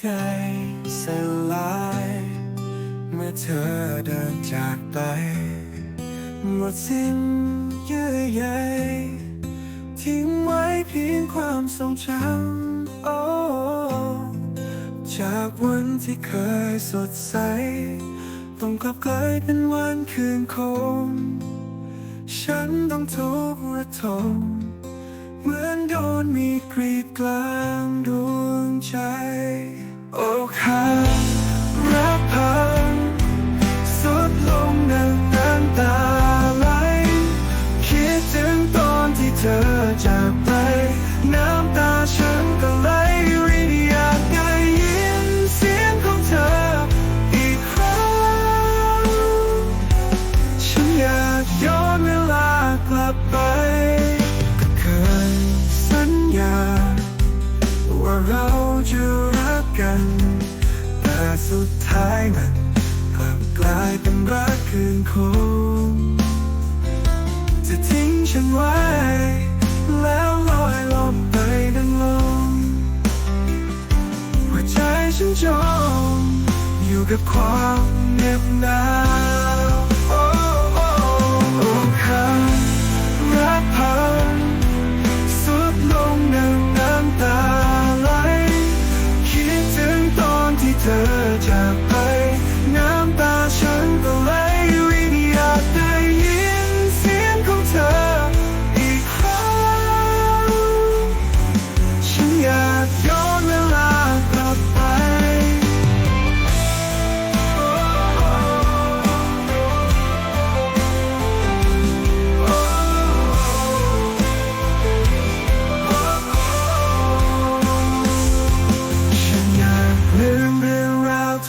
ใจสลาย เมื่อเธอเดินจากไป หมดสิ้นเยื่อใยทิ้งไว้เพียงความทรงจำโอ้จากวันที่เคยสดใส ต้องกลับกลายเป็นวันคืนคม ฉันต้องทุกข์ระทมเหมือนโดนมีกรีดกลางดวงใจ โอ้ข้ารักพังสุดลงนั่งน้ำตาไหลคิดถึงตอนที่เธอจากไป น้ำตาฉันก็ไหลรินอยากได้ยินเสียงของเธออีกครั้ง ฉันอยากย้อนเวลากลับไป ก็เคยสัญญา ว่าเราจะรั กัน แต่สุดท้ายมันกลับกลายเป็นรักคืนคงจะทิ้งฉันไว้ แล้วลอยลมไปดังลมหัวใจฉันจมอยู่กับความเงียบ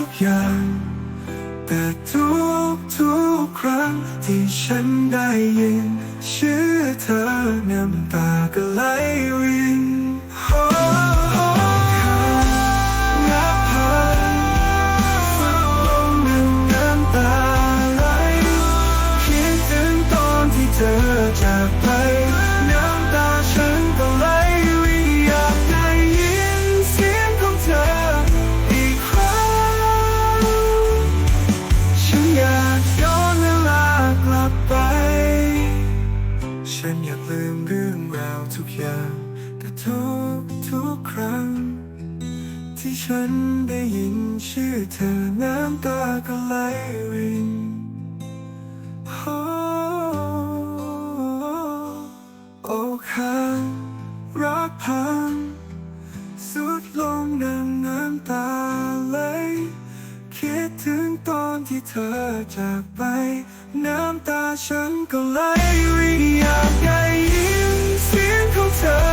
ทุกอย่าง แต่ทุกทุกๆครั้งที่ฉันได้ยิน ชื่อเธอน้ำตาก็ไหลริน ฉันอยากลืมเรื่องราวทุกอย่าง แต่ทุกทุกครั้ง ที่ฉันได้ยินชื่อเธอน้ำตาก็ไหลริน โอ้โอ้ข้างรักพัง สุดลงดังน้ำตา ที่เธอจากไป น้ำตาฉันก็ไหลรินอยากได้ยินเสียงของเธอ